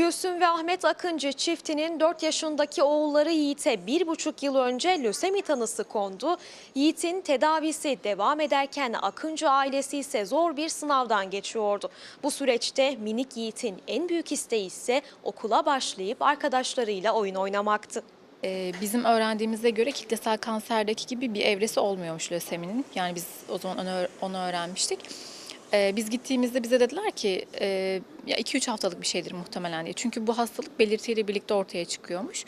Gülsüm ve Ahmet Akıncı çiftinin 4 yaşındaki oğulları Yiğit'e 1,5 yıl önce lösemi tanısı kondu. Yiğit'in tedavisi devam ederken Akıncı ailesi ise zor bir sınavdan geçiyordu. Bu süreçte minik Yiğit'in en büyük isteği ise okula başlayıp arkadaşlarıyla oyun oynamaktı. Ee, Bizim öğrendiğimize göre kitlesel kanserdeki gibi bir evresi olmuyormuş löseminin. Yani biz o zaman onu, onu öğrenmiştik. Ee, Biz gittiğimizde bize dediler ki e, ya 2-3 haftalık bir şeydir muhtemelen diye. Çünkü bu hastalık belirtiyle birlikte ortaya çıkıyormuş.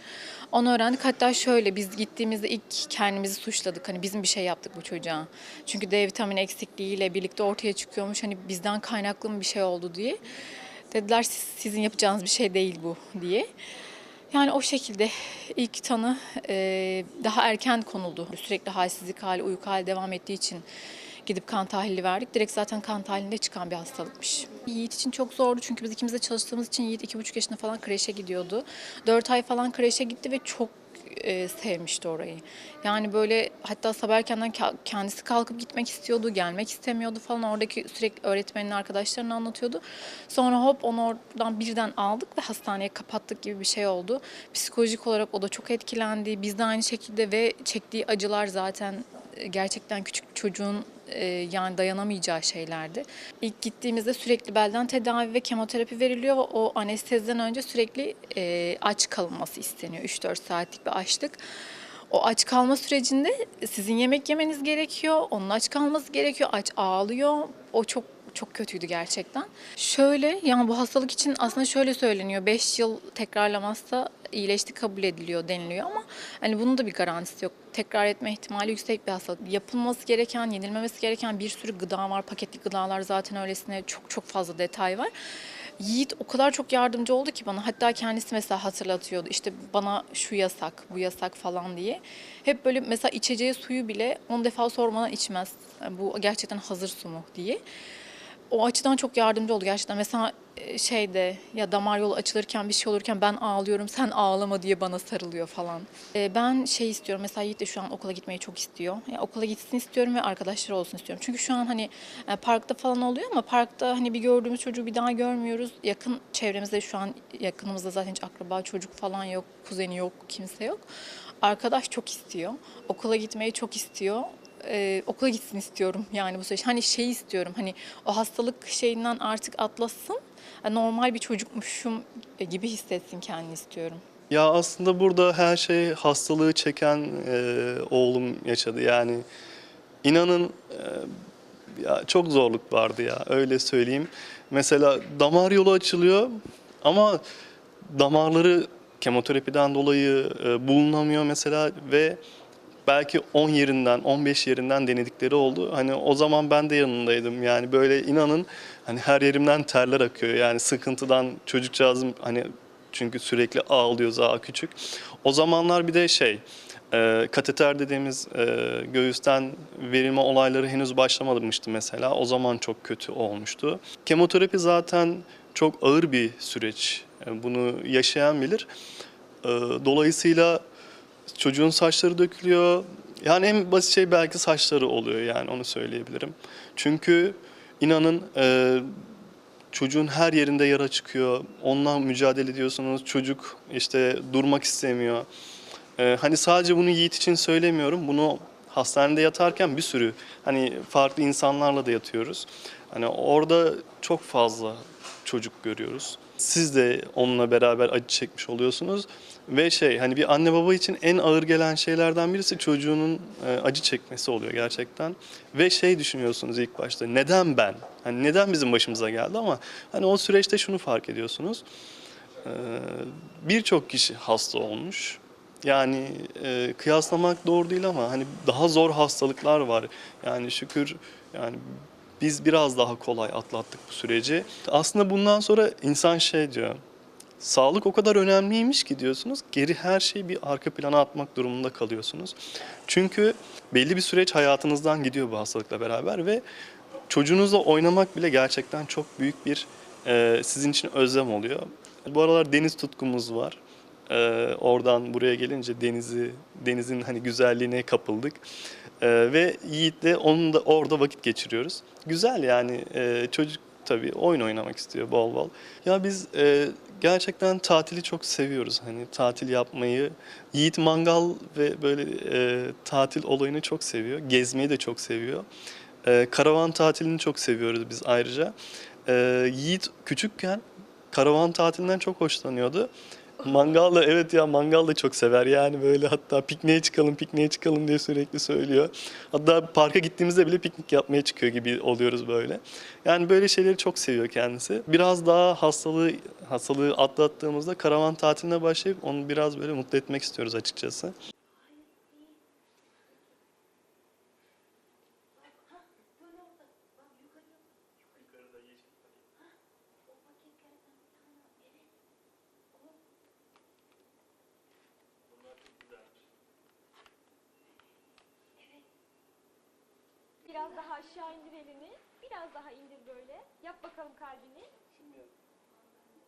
Onu öğrendik. Hatta şöyle biz gittiğimizde ilk kendimizi suçladık. Hani bizim bir şey yaptık bu çocuğa. Çünkü D vitamini eksikliğiyle birlikte ortaya çıkıyormuş. Hani bizden kaynaklı mı bir şey oldu diye. Dediler "Siz- sizin yapacağınız bir şey değil bu diye. Yani o şekilde ilk tanı e, daha erken konuldu. Sürekli halsizlik hali, uyku hali devam ettiği için gidip kan tahlili verdik. Direkt zaten kan tahlilinde çıkan bir hastalıkmış. Yiğit için çok zordu çünkü biz ikimiz de çalıştığımız için Yiğit iki buçuk yaşında falan kreşe gidiyordu. Dört ay falan kreşe gitti ve çok e, sevmişti orayı. Yani böyle hatta sabah erkenden kendisi kalkıp gitmek istiyordu, gelmek istemiyordu falan. Oradaki sürekli öğretmenin arkadaşlarını anlatıyordu. Sonra hop onu oradan birden aldık ve hastaneye kapattık gibi bir şey oldu. Psikolojik olarak o da çok etkilendi. Biz de aynı şekilde ve çektiği acılar zaten gerçekten küçük çocuğun e, yani dayanamayacağı şeylerdi. İlk gittiğimizde sürekli belden tedavi ve kemoterapi veriliyor ve o anesteziden önce sürekli e, aç kalınması isteniyor. 3-4 saatlik bir açlık. O aç kalma sürecinde sizin yemek yemeniz gerekiyor, onun aç kalması gerekiyor, aç ağlıyor. O çok çok kötüydü gerçekten. Şöyle yani bu hastalık için aslında şöyle söyleniyor. 5 yıl tekrarlamazsa iyileşti kabul ediliyor deniliyor ama hani bunun da bir garantisi yok. Tekrar etme ihtimali yüksek bir hastalık. Yapılması gereken, yenilmemesi gereken bir sürü gıda var. Paketli gıdalar zaten öylesine çok çok fazla detay var. Yiğit o kadar çok yardımcı oldu ki bana. Hatta kendisi mesela hatırlatıyordu. İşte bana şu yasak, bu yasak falan diye. Hep böyle mesela içeceği suyu bile 10 defa sormadan içmez. Yani bu gerçekten hazır su mu diye o açıdan çok yardımcı oldu gerçekten. Mesela e, şeyde ya damar yolu açılırken bir şey olurken ben ağlıyorum sen ağlama diye bana sarılıyor falan. E, Ben şey istiyorum mesela Yiğit de şu an okula gitmeyi çok istiyor. Yani okula gitsin istiyorum ve arkadaşları olsun istiyorum. Çünkü şu an hani e, parkta falan oluyor ama parkta hani bir gördüğümüz çocuğu bir daha görmüyoruz. Yakın çevremizde şu an yakınımızda zaten hiç akraba çocuk falan yok, kuzeni yok, kimse yok. Arkadaş çok istiyor. Okula gitmeyi çok istiyor e, okula gitsin istiyorum yani bu süreç. Hani şey istiyorum hani o hastalık şeyinden artık atlasın. hani normal bir çocukmuşum gibi hissetsin kendini istiyorum. Ya aslında burada her şey hastalığı çeken e, oğlum yaşadı. Yani inanın e, ya çok zorluk vardı ya öyle söyleyeyim. Mesela damar yolu açılıyor ama damarları kemoterapiden dolayı e, bulunamıyor mesela ve belki 10 yerinden 15 yerinden denedikleri oldu. Hani o zaman ben de yanındaydım. Yani böyle inanın hani her yerimden terler akıyor. Yani sıkıntıdan çocukcağızım hani çünkü sürekli ağlıyor daha küçük. O zamanlar bir de şey e, kateter dediğimiz e, göğüsten verilme olayları henüz başlamamıştı mesela. O zaman çok kötü olmuştu. Kemoterapi zaten çok ağır bir süreç. E, Bunu yaşayan bilir. Dolayısıyla çocuğun saçları dökülüyor. Yani en basit şey belki saçları oluyor yani onu söyleyebilirim. Çünkü inanın e, çocuğun her yerinde yara çıkıyor. Onunla mücadele ediyorsunuz. Çocuk işte durmak istemiyor. E, hani sadece bunu Yiğit için söylemiyorum. Bunu hastanede yatarken bir sürü hani farklı insanlarla da yatıyoruz. Hani orada çok fazla çocuk görüyoruz. Siz de onunla beraber acı çekmiş oluyorsunuz. Ve şey hani bir anne baba için en ağır gelen şeylerden birisi çocuğunun e, acı çekmesi oluyor gerçekten. Ve şey düşünüyorsunuz ilk başta neden ben? Hani neden bizim başımıza geldi ama hani o süreçte şunu fark ediyorsunuz. E, Birçok kişi hasta olmuş. Yani e, kıyaslamak doğru değil ama hani daha zor hastalıklar var. Yani şükür yani biz biraz daha kolay atlattık bu süreci. Aslında bundan sonra insan şey diyor. Sağlık o kadar önemliymiş ki diyorsunuz. Geri her şeyi bir arka plana atmak durumunda kalıyorsunuz. Çünkü belli bir süreç hayatınızdan gidiyor bu hastalıkla beraber ve çocuğunuzla oynamak bile gerçekten çok büyük bir sizin için özlem oluyor. Bu aralar deniz tutkumuz var. E, oradan buraya gelince denizi, denizin hani güzelliğine kapıldık. E, ve Yiğit'le onun da orada vakit geçiriyoruz. Güzel yani e, çocuk tabii oyun oynamak istiyor bol bol. Ya biz e, gerçekten tatili çok seviyoruz. Hani tatil yapmayı. Yiğit mangal ve böyle e, tatil olayını çok seviyor. Gezmeyi de çok seviyor. E, karavan tatilini çok seviyoruz biz ayrıca. E, Yiğit küçükken karavan tatilinden çok hoşlanıyordu. Mangal da evet ya mangal da çok sever yani böyle hatta pikniğe çıkalım pikniğe çıkalım diye sürekli söylüyor. Hatta parka gittiğimizde bile piknik yapmaya çıkıyor gibi oluyoruz böyle. Yani böyle şeyleri çok seviyor kendisi. Biraz daha hastalığı hastalığı atlattığımızda karavan tatiline başlayıp onu biraz böyle mutlu etmek istiyoruz açıkçası. Biraz daha aşağı indir elini. Biraz daha indir böyle. Yap bakalım kalbini.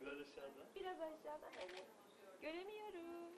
Biraz aşağıda. Biraz aşağıdan. Evet. Göremiyorum.